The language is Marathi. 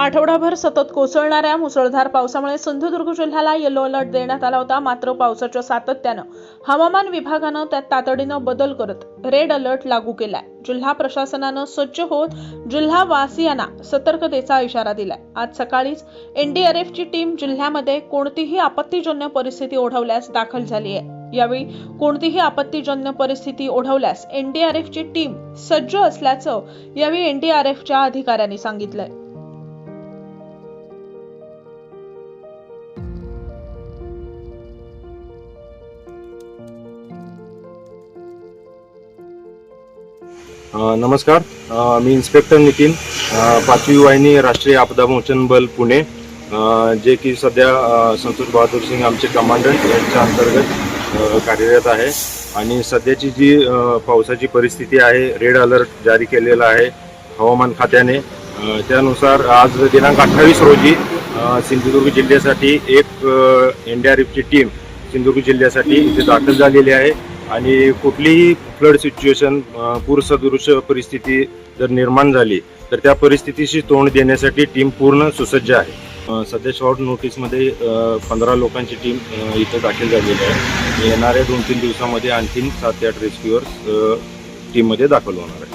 आठवडाभर सतत कोसळणाऱ्या मुसळधार पावसामुळे सिंधुदुर्ग जिल्ह्याला येलो अलर्ट देण्यात आला होता. मात्र पावसाच्या सातत्यानं हवामान विभागानं त्यात तातडीनं बदल करत रेड अलर्ट लागू केलाय. जिल्हा प्रशासनानं सज्ज होत जिल्हावासियांना सतर्कतेचा इशारा दिलाय. आज सकाळीच एनडीआरएफची टीम जिल्ह्यामध्ये कोणतीही आपत्तीजन्य परिस्थिती ओढवल्यास दाखल झाली आहे. यावेळी कोणतीही आपत्तीजन्य परिस्थिती ओढवल्यास एनडीआरएफची टीम सज्ज असल्याचं यावेळी एनडीआरएफच्या अधिकाऱ्यांनी सांगितलंय. नमस्कार. मी इन्स्पेक्टर नितीन पाचवी वाहिनी राष्ट्रीय आपदा मोचन बल पुणे. जे की सध्या संतोष बहादूर सिंग आमचे कमांडंट यांच्या अंतर्गत कार्यरत आहे. आणि सध्याची जी पावसाची परिस्थिती आहे रेड अलर्ट जारी केलेला आहे हवामान खात्याने. त्यानुसार आज दिनांक अठ्ठावीस रोजी सिंधुदुर्ग जिल्ह्यासाठी एक एन डी आर एफची टीम सिंधुदुर्ग जिल्ह्यासाठी इथे दाखल झालेली आहे. आणि कुठलीही फ्लड सिच्युएशन पूरसदृश परिस्थिती जर निर्माण झाली तर त्या परिस्थितीशी तोंड देण्यासाठी टीम पूर्ण सुसज्ज आहे. सध्या शॉर्ट नोटीसमध्ये पंधरा लोकांची टीम इथं दाखल झालेली आहे. येणाऱ्या दोन तीन दिवसामध्ये आणखीन सात ते आठ रेस्क्युअर्स टीममध्ये दाखल होणार आहे